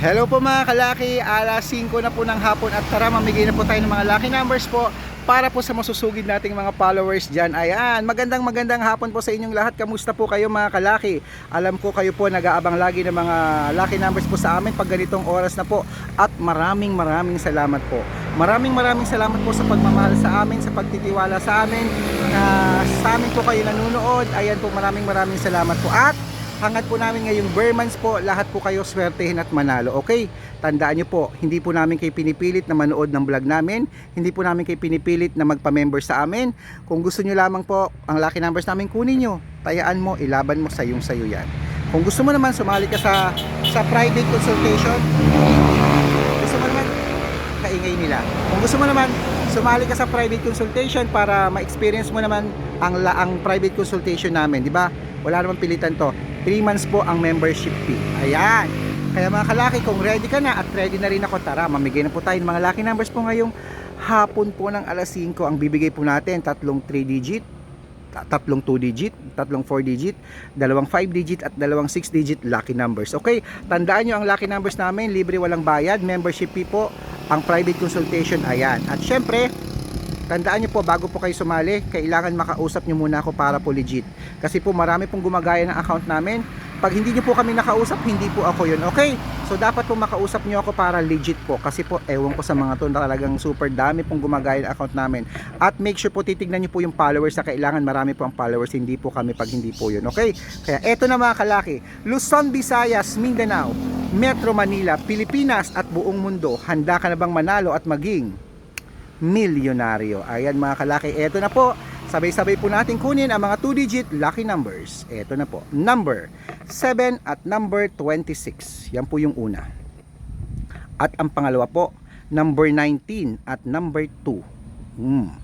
Hello po mga kalaki, alas 5 na po ng hapon at tara mamigay na po tayo ng mga lucky numbers po para po sa masusugid nating mga followers dyan. Ayan, magandang magandang hapon po sa inyong lahat. Kamusta po kayo mga kalaki? Alam ko kayo po nag-aabang lagi ng mga lucky numbers po sa amin pag ganitong oras na po at maraming maraming salamat po. Maraming maraming salamat po sa pagmamahal sa amin, sa pagtitiwala sa amin, na sa amin po kayo nanonood. Ayan po maraming maraming salamat po at Hangat po namin ngayong Bermans po, lahat po kayo swertehin at manalo. Okay? Tandaan nyo po, hindi po namin kayo pinipilit na manood ng vlog namin. Hindi po namin kayo pinipilit na magpa-member sa amin. Kung gusto nyo lamang po, ang lucky numbers namin kunin nyo. Tayaan mo, ilaban mo, sayong sayo yan. Kung gusto mo naman, sumali ka sa, sa private consultation. Gusto mo naman, kaingay nila. Kung gusto mo naman, sumali ka sa private consultation para ma-experience mo naman ang, ang private consultation namin, di ba? Wala namang pilitan to. 3 months po ang membership fee. Ayan. Kaya mga kalaki, kung ready ka na at ready na rin ako, tara, mamigay na po tayo ng mga lucky numbers po ngayong hapon po ng alas 5. Ang bibigay po natin, tatlong 3 digit, ta- tatlong 2 digit, tatlong 4 digit, dalawang 5 digit at dalawang 6 digit lucky numbers. Okay, tandaan nyo ang lucky numbers namin, libre walang bayad, membership fee po, ang private consultation, ayan. At syempre, tandaan nyo po, bago po kayo sumali, kailangan makausap nyo muna ako para po legit. Kasi po marami pong gumagaya ng account namin. Pag hindi nyo po kami nakausap, hindi po ako yun. Okay? So dapat po makausap nyo ako para legit po. Kasi po, ewan ko sa mga to, talagang super dami pong gumagaya ng account namin. At make sure po titignan nyo po yung followers na kailangan marami po ang followers, hindi po kami pag hindi po yun. Okay? Kaya eto na mga kalaki, Luzon, Visayas, Mindanao, Metro Manila, Pilipinas at buong mundo, handa ka na bang manalo at maging milyonaryo. Ayan mga kalaki, eto na po. Sabay-sabay po natin kunin ang mga 2-digit lucky numbers. Eto na po. Number 7 at number 26. Yan po yung una. At ang pangalawa po, number 19 at number 2. Hmm.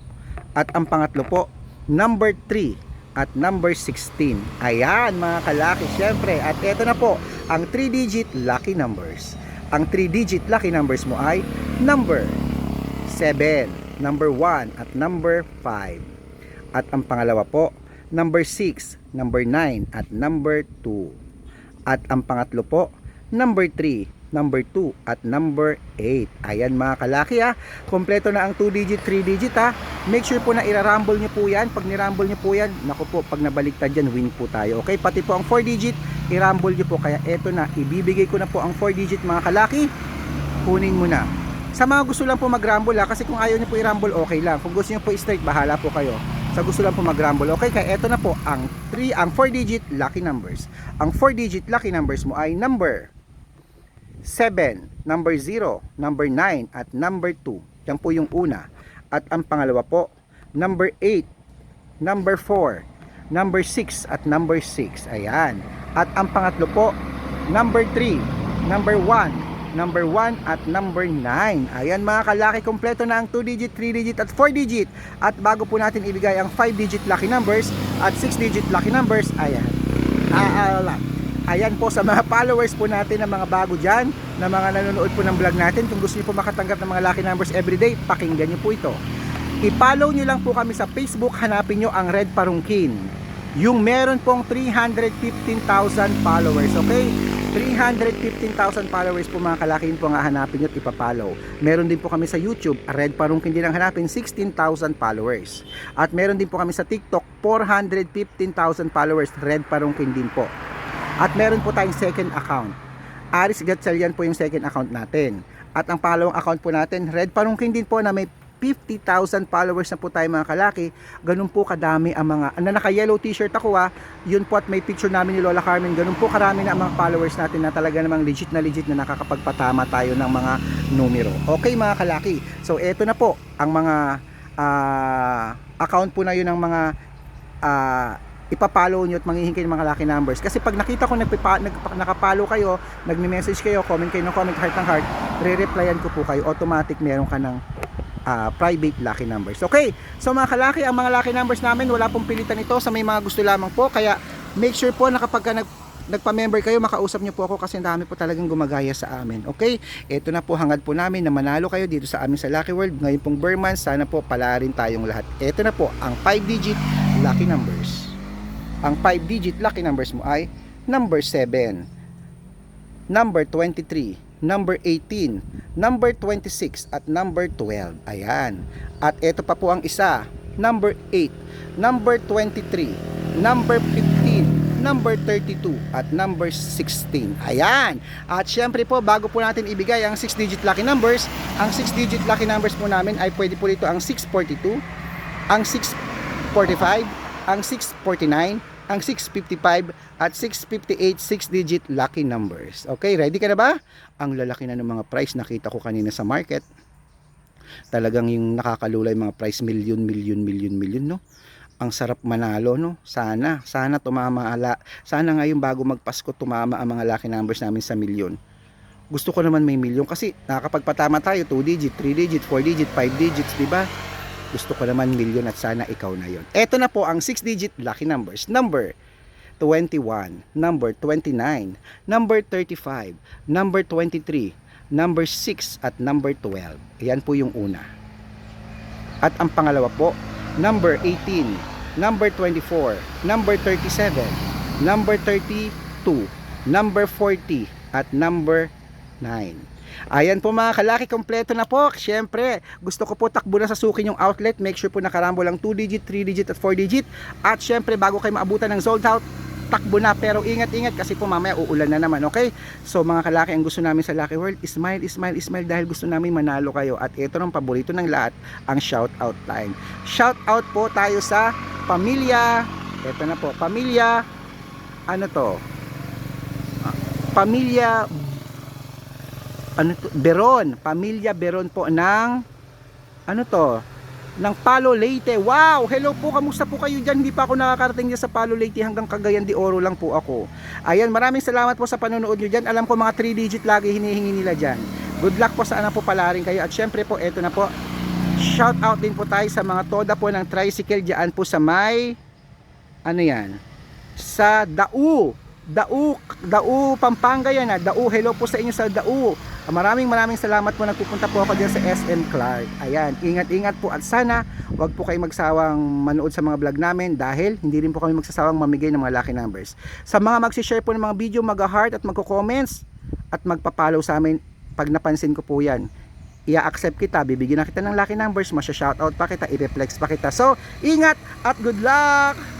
At ang pangatlo po, number 3 at number 16. Ayan mga kalaki, syempre. At eto na po, ang 3-digit lucky numbers. Ang 3-digit lucky numbers mo ay number 7, number 1 at number 5. At ang pangalawa po, number 6, number 9 at number 2. At ang pangatlo po, number 3, number 2 at number 8. Ayan mga kalaki ha. Kompleto na ang 2 digit, 3 digit ha. Make sure po na irarumble nyo po yan. Pag nirumble nyo po yan, naku po, pag nabaliktad yan, win po tayo. Okay, pati po ang 4 digit, irumble nyo po. Kaya eto na, ibibigay ko na po ang 4 digit mga kalaki. Kunin mo na. Sa mga gusto lang po mag-rumble ha, kasi kung ayaw nyo po i-rumble, okay lang. Kung gusto nyo po i-straight, bahala po kayo. Sa gusto lang po mag-rumble, okay? Kaya eto na po, ang 3, ang 4 digit lucky numbers. Ang 4 digit lucky numbers mo ay number 7, number 0, number 9, at number 2. Yan po yung una. At ang pangalawa po, number 8, number 4, number 6, at number 6. Ayan. At ang pangatlo po, number 3, number 1, number 1 at number 9. Ayan mga kalaki, kompleto na ang 2 digit, 3 digit at 4 digit. At bago po natin ibigay ang 5 digit lucky numbers at 6 digit lucky numbers, ayan. Ah, ayan po sa mga followers po natin na mga bago dyan, na mga nanonood po ng vlog natin. Kung gusto niyo po makatanggap ng mga lucky numbers everyday, pakinggan niyo po ito. I-follow niyo lang po kami sa Facebook, hanapin niyo ang Red Parungkin. Yung meron pong 315,000 followers, okay? 315,000 followers po mga kalakin po nga hanapin nyo at ipapollow. Meron din po kami sa YouTube, Red Parungkin din ang hanapin, 16,000 followers. At meron din po kami sa TikTok, 415,000 followers, Red Parungkin din po. At meron po tayong second account. Aris Gatsalian po yung second account natin. At ang pangalawang account po natin, Red Parungkin din po na may 50,000 followers na po tayo mga kalaki. Ganun po kadami ang mga, na naka yellow t-shirt ako ha, yun po at may picture namin ni Lola Carmen, ganun po karami na ang mga followers natin na talaga namang legit na legit na nakakapagpatama tayo ng mga numero. Okay mga kalaki, so eto na po ang mga ah, account po na yun ng mga ah, ipapollow nyo at manghihingi ng mga lucky numbers. Kasi pag nakita ko nagpipa, nag, nakapollow kayo, nagme-message kayo, comment kayo ng comment, heart ng heart, re-replyan ko po kayo, automatic meron ka ng ah, private lucky numbers. Okay, so mga kalaki, ang mga lucky numbers namin, wala pong pilitan ito sa may mga gusto lamang po. Kaya make sure po na kapag ka nag, nagpa-member kayo, makausap nyo po ako kasi dami po talagang gumagaya sa amin. Okay, ito na po hangad po namin na manalo kayo dito sa amin sa Lucky World. Ngayon pong Burman, sana po pala rin tayong lahat. Ito na po ang 5-digit lucky numbers. Ang 5-digit lucky numbers mo ay number 7, number 23, number 18, number 26 at number 12. Ayan. At ito pa po ang isa, number 8, number 23, number 15, number 32 at number 16. Ayan. At syempre po, bago po natin ibigay ang 6-digit lucky numbers, ang 6-digit lucky numbers po namin ay pwede po dito ang 642, ang 645, ang 649, ang 655 at 658 6-digit lucky numbers. Okay, ready ka na ba? Ang lalaki na ng mga price nakita ko kanina sa market. Talagang yung nakakalulay mga price million, million, million, million, no? Ang sarap manalo, no? Sana, sana tumama ala. Sana ngayon bago magpasko tumama ang mga lucky numbers namin sa milyon. Gusto ko naman may milyon kasi nakakapagpatama tayo 2 digit, 3 digit, 4 digit, 5 digits, di ba? Gusto ko naman milyon at sana ikaw na yon. Ito na po ang 6 digit lucky numbers. Number 21, number 29, number 35, number 23, number 6 at number 12. Yan po yung una. At ang pangalawa po, number 18, number 24, number 37, number 32, number 40 at number 9. Ayan po mga kalaki, kompleto na po. Siyempre, gusto ko po takbo na sa sukin yung outlet. Make sure po nakarambo lang 2 digit, 3 digit at 4 digit. At siyempre, bago kayo maabutan ng sold out, takbo na pero ingat-ingat kasi po mamaya uulan na naman okay so mga kalaki ang gusto namin sa Lucky World smile smile smile dahil gusto namin manalo kayo at ito ng paborito ng lahat ang shout out time shout out po tayo sa pamilya ito na po pamilya ano to Ah, pamilya ano to Beron pamilya Beron po ng ano to ng Palo Leyte. Wow! Hello po, kamusta po kayo dyan? Hindi pa ako nakakarating dyan sa Palo Leyte hanggang Cagayan de Oro lang po ako. Ayan, maraming salamat po sa panonood nyo dyan. Alam ko mga 3 digit lagi hinihingi nila dyan. Good luck po sa ano po pala rin kayo. At syempre po, eto na po. Shout out din po tayo sa mga toda po ng tricycle dyan po sa may ano yan? Sa Dau. Dau, Dau Pampanga yan ha. Dau, hello po sa inyo sa Dau. Maraming maraming salamat po nagpupunta po ako dyan sa SM Clark. Ayan, ingat-ingat po at sana wag po kayo magsawang manood sa mga vlog namin dahil hindi rin po kami magsasawang mamigay ng mga lucky numbers. Sa mga magsishare po ng mga video, mag-heart at magko-comments at magpa-follow sa amin pag napansin ko po yan i-accept kita, bibigyan na kita ng lucky numbers, masya-shoutout pa kita, i-reflex pa kita. So, ingat at good luck!